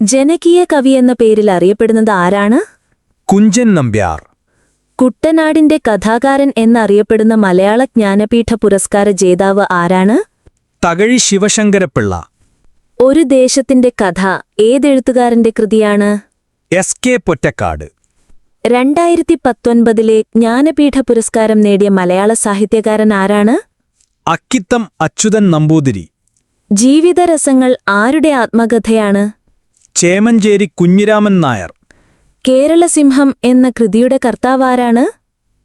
ജനകീയ കവി എന്ന പേരിൽ അറിയപ്പെടുന്നത് ആരാണ്? കുഞ്ചൻ നമ്പ്യാർ. കുട്ടനാടിന്റെ കഥാകാരൻ എന്നറിയപ്പെടുന്ന മലയാള ജ്ഞാനപീഠ പുരസ്കാര ജേതാവ് ആരാണ്? തകഴി ശിവശങ്കരപ്പിള്ള. ഒരു ദേശത്തിന്റെ കഥ ഏതെഴുത്തുകാരന്റെ കൃതിയാണ്? S K Pottekkatt. രണ്ടായിരത്തി പത്തൊൻപതിലെ ജ്ഞാനപീഠ പുരസ്കാരം നേടിയ മലയാള സാഹിത്യകാരൻ ആരാണ്? അക്കിത്തം അച്യുതൻ നമ്പൂതിരി. ജീവിതരസങ്ങൾ ആരുടെ ആത്മകഥയാണ്? ചേമഞ്ചേരി കുഞ്ഞിരാമൻ നായർ. കേരളസിംഹം എന്ന കൃതിയുടെ കർത്താവാരാണ്?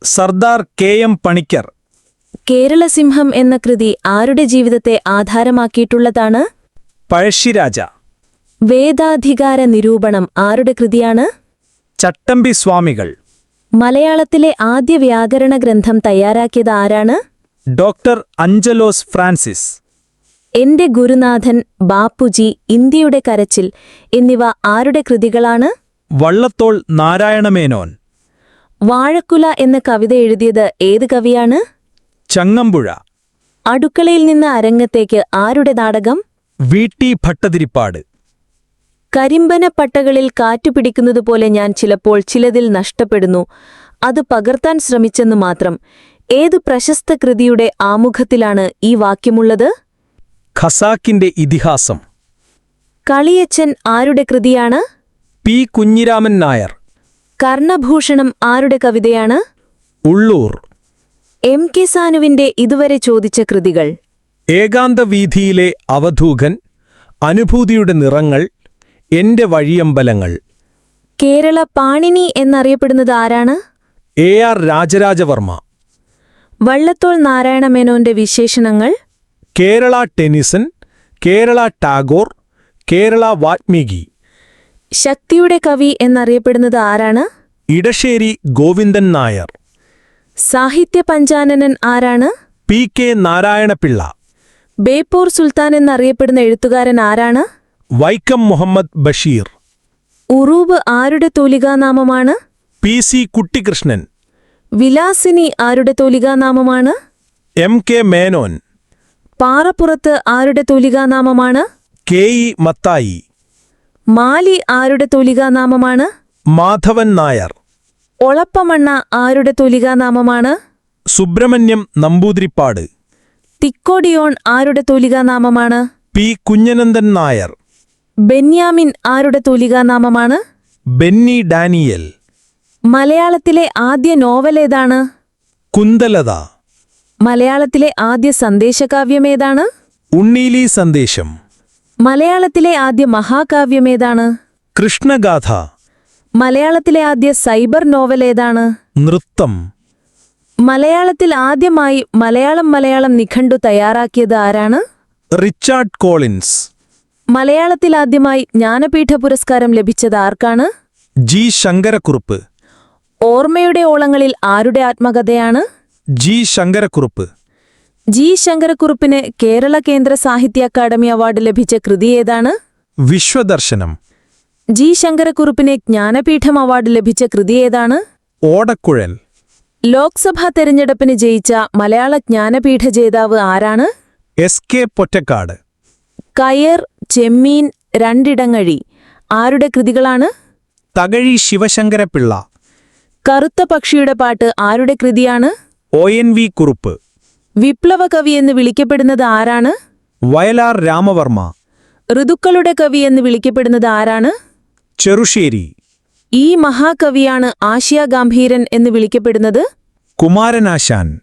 Sardar K M Panikkar. കേരളസിംഹം എന്ന കൃതി ആരുടെ ജീവിതത്തെ ആധാരമാക്കിയിട്ടുള്ളതാണ്? പഴശ്ശിരാജ. വേദാധികാര നിരൂപണം ആരുടെ കൃതിയാണ്? ചട്ടമ്പി സ്വാമികൾ. മലയാളത്തിലെ ആദ്യ വ്യാകരണ ഗ്രന്ഥം തയ്യാറാക്കിയത് ആരാണ്? ഡോക്ടർ അഞ്ചലോസ് ഫ്രാൻസിസ്. എന്റെ ഗുരുനാഥൻ ബാപ്പുജി ഇന്ത്യയുടെ കരച്ചിൽ എന്നിവ ആരുടെ കൃതികളാണ്? വള്ളത്തോൾ നാരായണമേനോൻ. വാഴക്കുല എന്ന കവിത എഴുതിയത് ഏത് കവിയാണ്? ചങ്ങമ്പുഴ. അടുക്കളയിൽ നിന്ന് അരങ്ങത്തേക്ക് ആരുടെ നാടകം? വി. ടി. ഭട്ടതിരിപ്പാട്. കരിമ്പന പട്ടകളിൽ കാറ്റുപിടിക്കുന്നതുപോലെ ഞാൻ ചിലപ്പോൾ ചിലതിൽ നഷ്ടപ്പെടുന്നു. അത് പകർത്താൻ ശ്രമിച്ചെന്നു മാത്രം. ഏത് പ്രശസ്ത കൃതിയുടെ ആമുഖത്തിലാണ് ഈ വാക്യമുള്ളത്? ഖസാക്കിന്റെ ഇതിഹാസം. കളിയച്ചൻ ആരുടെ കൃതിയാണ്? പി കുഞ്ഞിരാമൻ നായർ. കർണഭൂഷണം ആരുടെ കവിതയാണ്? ഉള്ളൂർ. എം കെ സാനുവിന്റെ ഇതുവരെ ചോദിച്ച കൃതികൾ. ഏകാന്തവീതിയിലെ അവധൂകൻ അനുഭൂതിയുടെ നിറങ്ങൾ എന്റെ വഴിയമ്പലങ്ങൾ. കേരള പാണിനി എന്നറിയപ്പെടുന്നത് ആരാണ്? A R Rajarajavarma. വള്ളത്തോൾ നാരായണമേനോന്റെ വിശേഷണങ്ങൾ. കേരള ടെനിസൺ കേരള ടാഗോർ കേരള വാത്മീകി. ശക്തിയുടെ കവി എന്നറിയപ്പെടുന്നത് ആരാണ്? ഇടശ്ശേരി ഗോവിന്ദൻ നായർ. സാഹിത്യ പഞ്ചാനനൻ ആരാണ്? P K Narayanapillai. Beypore Sultan എന്നറിയപ്പെടുന്ന എഴുത്തുകാരൻ ആരാണ്? വൈക്കം മുഹമ്മദ് ബഷീർ. ഉറൂബ് ആരുടെ തൂലികാനാമമാണ്? പി സി കുട്ടിക്കൃഷ്ണൻ വിലാസിനി ആരുടെ തൂലികാനാമമാണ്? M K Menon. പാറപ്പുറത്ത് ആരുടെ തൂലികാനാമമാണ്? K E Mathai. മാലി ആരുടെ തൂലികാനാമമാണ്? മാധവൻ നായർ. ഒളപ്പമണ്ണ ആരുടെ തൂലികാനാമമാണ്? സുബ്രഹ്മണ്യം നമ്പൂതിരിപ്പാട്. തിക്കോടിയോൺ ആരുടെ തൂലികാനാമമാണ്? പി കുഞ്ഞനന്ദൻ നായർ. ബെന്യാമിൻ ആരുടെ തൂലികാനാമമാണ്? ബെന്നി ഡാനിയൽ. മലയാളത്തിലെ ആദ്യ നോവൽ ഏതാണ്? കുന്തലത. മലയാളത്തിലെ ആദ്യ സന്ദേശകാവ്യമേതാണ്? ഉണ്ണീലി സന്ദേശം. മലയാളത്തിലെ ആദ്യ മഹാകാവ്യമേതാണ്? കൃഷ്ണഗാഥ. മലയാളത്തിലെ ആദ്യ സൈബർ നോവൽ ഏതാണ്? നൃത്തം. മലയാളത്തിൽ ആദ്യമായി മലയാളം മലയാളം നിഘണ്ടു തയ്യാറാക്കിയത് ആരാണ്? Richard Collins. മലയാളത്തിൽ ആദ്യമായി ജ്ഞാനപീഠ പുരസ്കാരം ലഭിച്ചത് ആർക്കാണ്? ജി ശങ്കരക്കുറുപ്പ്. ഓർമ്മയുടെ ഓളങ്ങളിൽ ആരുടെ ആത്മകഥയാണ്? ജി ശങ്കരക്കുറുപ്പ്. ജി ശങ്കരക്കുറുപ്പിന് കേരള കേന്ദ്ര സാഹിത്യ അക്കാദമി അവാർഡ് ലഭിച്ച കൃതി ഏതാണ്? വിശ്വദർശനം. ജി ശങ്കരക്കുറുപ്പിന് ജ്ഞാനപീഠം അവാർഡ് ലഭിച്ച കൃതി ഏതാണ്? ഓടക്കുഴൽ. ലോക്സഭാ തെരഞ്ഞെടുപ്പിന് ജയിച്ച മലയാള ജ്ഞാനപീഠ ജേതാവ് ആരാണ്? S K Pottekkatt. കയർ ചെമ്മീൻ രണ്ടിടങ്ങഴി. ആരുടെ കൃതികളാണ്? തകഴി ശിവശങ്കരപിള്ള കറുത്ത പക്ഷിയുടെ പാട്ട് ആരുടെ കൃതിയാണ്? O N V Kurup. വിപ്ലവ കവി എന്ന് വിളിക്കപ്പെടുന്നത് ആരാണ്? വയലാർ രാമവർമ്മ. ഋതുക്കളുടെ കവി എന്ന് വിളിക്കപ്പെടുന്നത് ആരാണ്? ചെറുശ്ശേരി. ഈ മഹാകവിയാണ് ആശയ ഗാംഭീരൻ എന്ന് വിളിക്കപ്പെടുന്നത്? കുമാരനാശാൻ.